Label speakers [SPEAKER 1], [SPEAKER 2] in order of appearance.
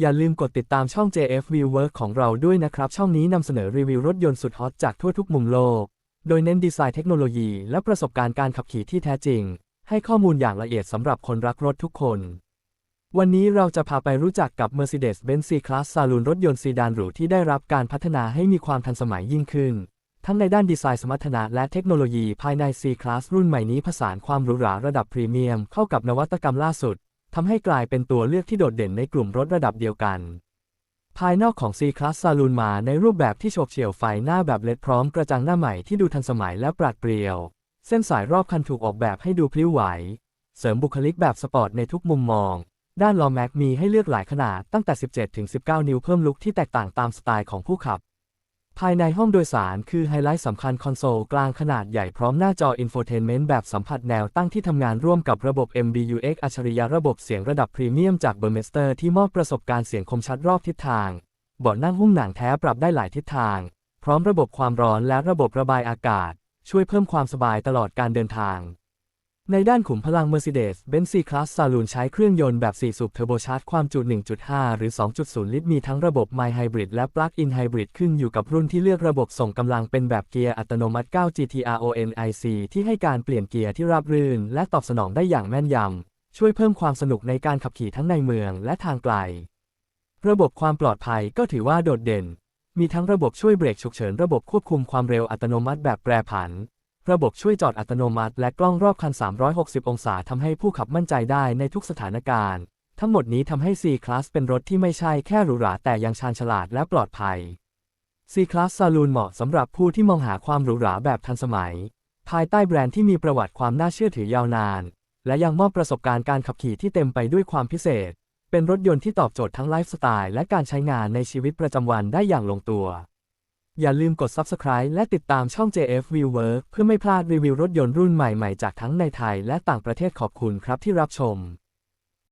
[SPEAKER 1] อย่าลืมกดติดตามช่อง JF View Work ของเราด้วยนะครับ ช่องนี้นำเสนอรีวิวรถยนต์สุดฮอตจากทั่วทุกมุมโลก โดยเน้นดีไซน์เทคโนโลยีและประสบการณ์การขับขี่ที่แท้จริง ให้ข้อมูลอย่างละเอียดสำหรับคนรักรถทุกคน วันนี้เราจะพาไปรู้จักกับ Mercedes-Benz C-Class Saloon รถยนต์ซีดานหรูที่ได้รับการพัฒนาให้มีความทันสมัยยิ่งขึ้น ทั้งในด้านดีไซน์สมรรถนะและเทคโนโลยีภายใน C-Class รุ่นใหม่นี้ผสานความหรูหราระดับพรีเมียมเข้ากับนวัตกรรมล่าสุด ทำให้กลายเป็นตัวเลือกที่โดดเด่นในกลุ่มรถระดับเดียวกัน ภายนอกของ C-Class Saloon มาในรูปแบบที่โฉบเฉี่ยวไฟหน้าแบบเลดพร้อมกระจังหน้าใหม่ที่ดูทันสมัยและปราดเปรียว เส้นสายรอบคันถูกออกแบบให้ดูพลิ้วไหว เสริมบุคลิกแบบสปอร์ตในทุกมุมมอง ด้านล้อแม็กมีให้เลือกหลายขนาดตั้งแต่ 17ถึง19 นิ้วเพิ่มลุคที่แตกต่างตามสไตล์ของผู้ขับ ภายในห้องโดยสารคือไฮไลท์สำคัญคอนโซลกลางขนาดใหญ่พร้อมหน้าจออินโฟเทนเมนต์แบบสัมผัสแนวตั้งที่ทำงานร่วมกับระบบ MBUX อัจฉริยะระบบเสียงระดับพรีเมียมจากเบอร์เมสเตอร์ที่มอบประสบการณ์เสียงคมชัดรอบทิศทางเบาะนั่งหุ้มหนังแท้ปรับได้หลายทิศทาง พร้อมระบบความร้อนและระบบระบายอากาศ ช่วยเพิ่มความสบายตลอดการเดินทาง ในด้านขุมพลัง Mercedes-Benz C-Class Saloon ใช้เครื่องยนต์แบบ 4 สูบเทอร์โบชาร์จความจุ 1.5 หรือ 2.0 ลิตร มีทั้งระบบ My Hybrid และ Plug-in Hybrid ขึ้นอยู่กับรุ่นที่เลือกระบบส่งกำลังเป็นแบบเกียร์อัตโนมัติ 9 GTRONIC ที่ให้การเปลี่ยนเกียร์ที่ราบรื่น และตอบสนองได้อย่างแม่นยำ ช่วยเพิ่มความสนุกในการขับขี่ทั้งในเมืองและทางไกล ระบบความปลอดภัยก็ถือว่าโดดเด่น มีทั้งระบบช่วยเบรกฉุกเฉิน ระบบควบคุมความเร็วอัตโนมัติแบบแปรผัน ระบบช่วยจอดอัตโนมัติและกล้องรอบคัน 360 องศาทำให้ผู้ขับมั่นใจได้ในทุกสถานการณ์ ทั้งหมดนี้ทำให้ C-Class เป็นรถที่ไม่ใช่แค่หรูหราแต่ยังชาญฉลาดและปลอดภัย C-Class Saloon เหมาะสำหรับผู้ที่มองหาความหรูหราแบบทันสมัย ภายใต้แบรนด์ที่มีประวัติความน่าเชื่อถือยาวนาน และยังมอบประสบการณ์การขับขี่ที่เต็มไปด้วยความพิเศษ เป็นรถยนต์ที่ตอบโจทย์ทั้งไลฟ์สไตล์และการใช้งานในชีวิตประจำวันได้อย่างลงตัว อย่าลืมกด Subscribe และติดตามช่อง JF View Work เพื่อไม่พลาดรีวิวรถยนต์รุ่นใหม่ๆ จากทั้งในไทยและต่างประเทศขอบคุณครับที่รับชม